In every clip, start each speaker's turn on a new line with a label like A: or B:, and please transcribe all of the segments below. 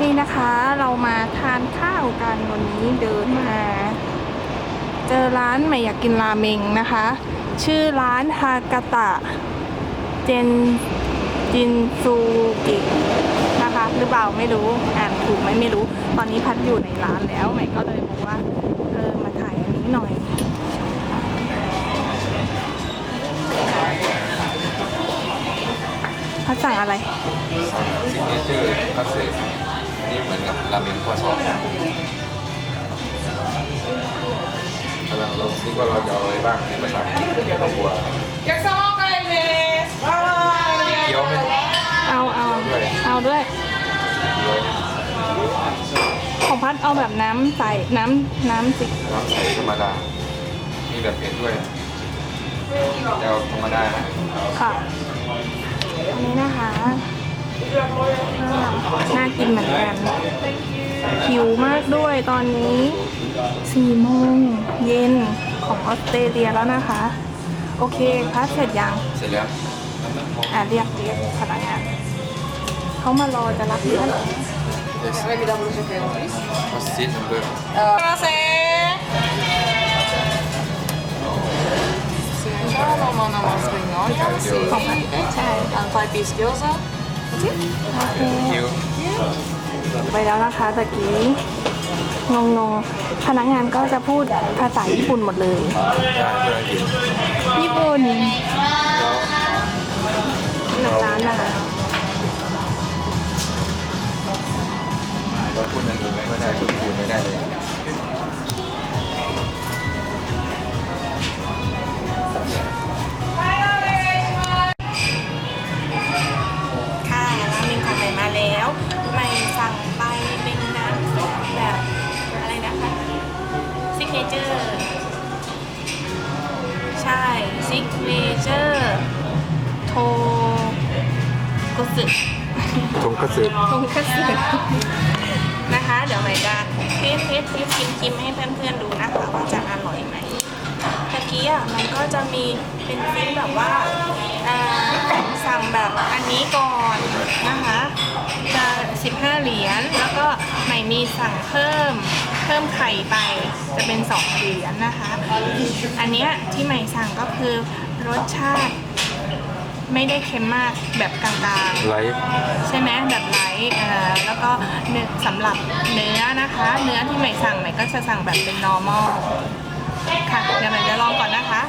A: นี่นะคะเรามาทานข้าวกันวันนี้เดินมา เจอร้านใหม่อยากกินราเมงนะคะ ชื่อร้านฮากาตะ เจนจินซูกินะคะหรือเปล่าไม่รู้อ่านถูกไหมไม่รู้ ตอนนี้พัดอยู่ในร้านแล้วใหม่ก็เลยบอกว่าเออมาถ่ายอันนี้หน่อยพัดสั่งอะไร
B: ซิกเนเจอร์คัตเซ่ นี่เหมือนกับราเมงข้อสอบกำลังเราคิดว่าเราจะเอาอะไรบ้างในภาษาอังกฤษครอบครัวเกี๊ยวไหม
A: เอาเอาเอาด้วย ของพัดเอาแบบน้ำใส่น้ำน้ำสิ
B: น้ำใสธรรมดา มีแบบเผ็ดด้วยจะเอาธรรมดานะ
A: ค่ะอันนี้นะคะ น่ากินเหมือนกันหิวมากด้วยตอนนี้4โมงเย็นของออสเตรเลียแล้วนะคะ โอเคพัดเสร็จยัง
B: เสร็จแล้ว
A: อะเรียกเรียกพนักงานเขามารอจะรับเพื่อน
B: พัสซิสเบอร์
C: Roman Amasringon, kan vi se.
A: ใช่
C: And five piece gyoza.
A: ไปแล้วนะคะตะกี้งงงๆพนักงานก็จะพูดภาษาญี่ปุ่นหมดเลย ญี่ปุ่นหนึ่งร้านนะคะ
B: เราพูดอันอื่นไม่ได้พูดไม่ได้เลย
A: เนเจอร์โทกุสึ
B: ทงคัตสึ
A: ทงคัตสึนะคะ เดี๋ยวใหม่จะเทสเทสชิมชิมชิมให้เพื่อนๆดูนะคะว่าจะอร่อยไหมตะกี้อะมันก็จะมีเป็นฟิลแบบว่าอ่าสั่งแบบอันนี้ก่อนนะคะจะ15 เหรียญแล้วก็ใหม่มีสั่งเพิ่มเพิ่มไข่ไปจะเป็น 2 เหรียญนะคะ อันเนี้ยที่ใหม่สั่งก็คือ รสชาติ ไม่ได้เค็มมากแบบกลางๆ
B: ไลท์
A: ใช่ไหมแบบไลท์เอ่อแล้วก็เนื้อสำหรับเนื้อนะคะ เนื้อที่ใหม่สั่งใหม่ก็จะสั่งแบบเป็น normal ค่ะ เดี๋ยวใหม่จะลองก่อนนะคะ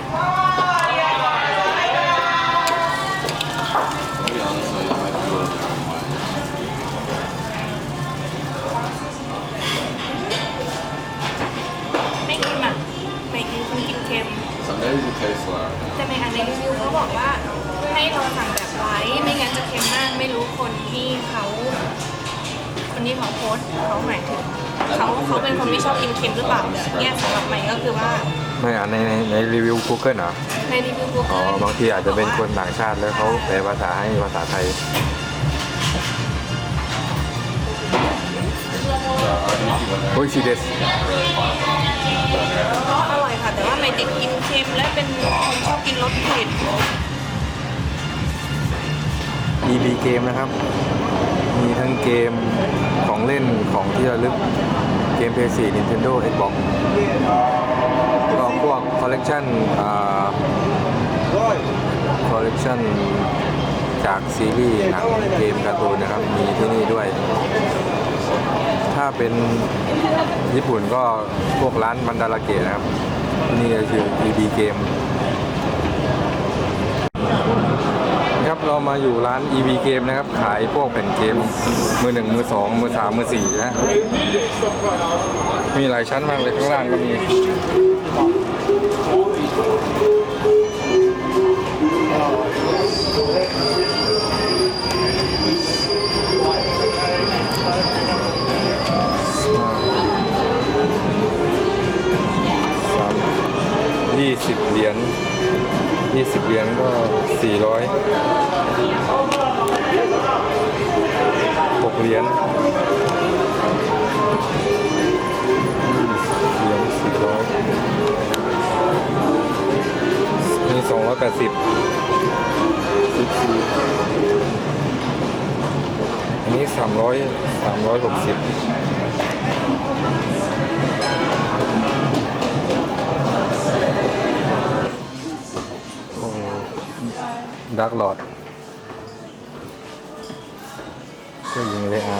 B: ที่
A: เขาโพสต์เขาหมายถึงเขาเขาเป็นคนไม่ชอบกินเค็มหรือเปล่าเนี่ยสำหรับใหม่ก็คือว่า
B: ไม่อ่านในในในรีวิว Google เหรอ
A: ในรีวิวกู
B: อ๋อ
A: เกิล
B: บางทีอาจจะเป็นคนต่างชาติแล้วเขาแปลภาษาให้ภาษาไทยโอ้ยชีเดส
A: ก็อร่อยค่ะ แต่ว่าใหม่ติดกินเค็มและเป็นคนชอบกินรสเผ็ด
B: EB เกมนะครับ มีทั้งเกมของเล่นของที่ระลึกเกม PS4 Nintendo Xbox ก็พวกคอลเลกชันคอลเลกชันจากซีรีส์หนังเกมการ์ตูนนะครับ มีที่นี่ด้วย ถ้าเป็นญี่ปุ่นก็พวกร้านบันดาราเกะนะครับ นี่ก็คือ EB เกม ครับเรา มาอยู่ร้าน EV เกมนะครับ ขายพวกแผ่นเกม มือหนึ่งมือสองมือสามมือสี่นะมีหลายชั้นมากเลยข้างล่างก็มี ยี่สิบเหรียญยี่สิบเหรียญก็สี่ร้อยหกเหรียญเหรียญสี่ร้อยมีสองร้อยแปดสิบสิบสี่อันนี้สามร้อยอยสามร้อยหกสิบ ดักหลอดเสื้อยิงเลยอะ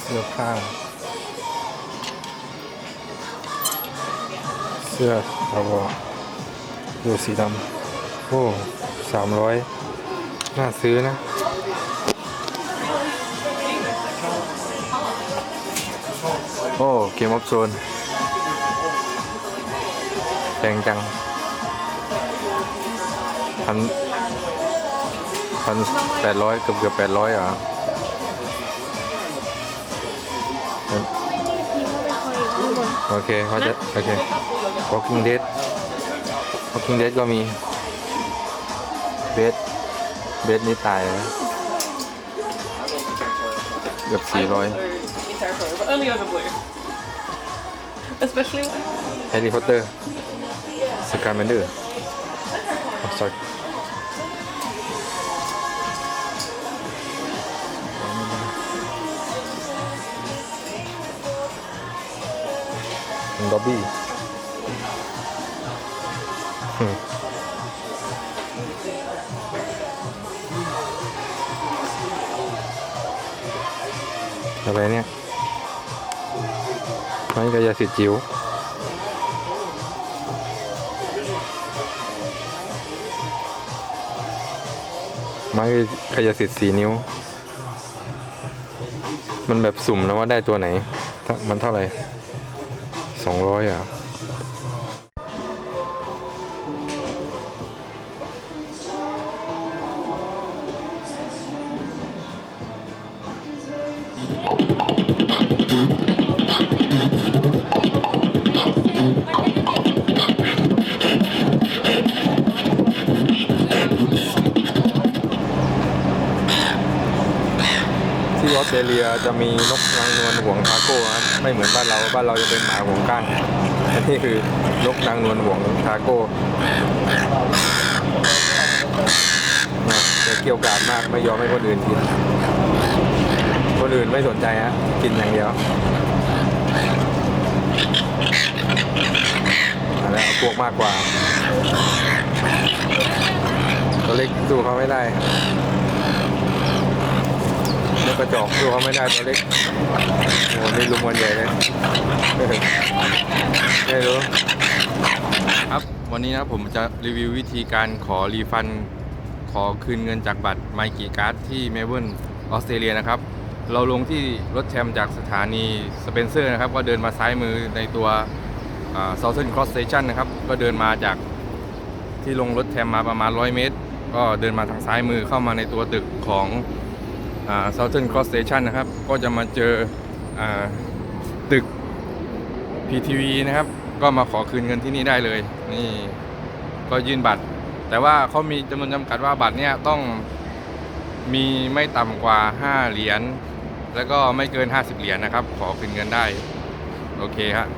B: เสื้อผ้าเสื้อเอาวะดูสีดำโอ้สามร้อยน่าซื้อนะโอ้ เกมออฟโซนแพงจัง พันพันแปดร้อยเกือบเกือบแปดร้อยอะโอเคเขาจะโอเค Walking Dead Walking Dead ก็มีเบสเบสนี่ตายแล้วเกือบสี่ร้อย
C: but only over blue. Especially when
B: แฮร์รี่พอตเตอร์สกาแมนเดอร์ sorry ด็อบบี้อะไรเไม้กายสิทธิ์จิ๋วไม้ขยสิทธิ์สีนิ้ว มันแบบสุ่มแล้วว่าได้ตัวไหน มันเท่าไหร่สองร้อยอะที่อ ตรเลียจะมีนกนางนวลห่วงทาโก้นะครับไม่เหมือนบ้านเราบ้านเราจะเป็นหมาห่วงก้านอันนี้คือนกนางนวลห่วงทาโก้นะจะเกี่ยวกาดมากไม่ยอมให้คนอื่นกิน คนอื่นไม่สนใจฮะกินอย่างเดียวอันนั้นเอาพวกมากกว่าตัวเล็กสู้เขาไม่ได้ ล็กกระจอกสู้เขาไม่ได้ตัวเล็กโอ้โหนี่ลุมกันใหญ่เลยไม่รู้ครับวันนี้นะผมจะรีวิววิธีการขอรีฟัน ขอคืนเงินจากบัตรไมกีการ์ดที่เมลเบิร์นออสเตรเลียนะครับ เราลงที่รถแทมจากสถานีสเปนเซอร์นะครับ ก็เดินมาซ้ายมือในตัวเซาเทิร์นครอสสเตชันนะครับ ก็เดินมาจากที่ลงรถแทมมาประมาณ 100 เมตร ก็เดินมาทางซ้ายมือเข้ามาในตัวตึกของ ซาเทิร์นครอสเตชันนะครับ ก็จะมาเจออตึก PTV นะครับ ก็มาขอคืนเงินที่นี่ได้เลย นี่ก็ยื่นบัตร แต่ว่าเขามีจำนวนจำกัดว่าบัตรเนี่ยต้องมีไม่ต่ำกว่า 5 เหรียญแล้วก็ไม่เกิน 50 เหรียญนะครับ ขอคืนเงินได้ โอเคฮะ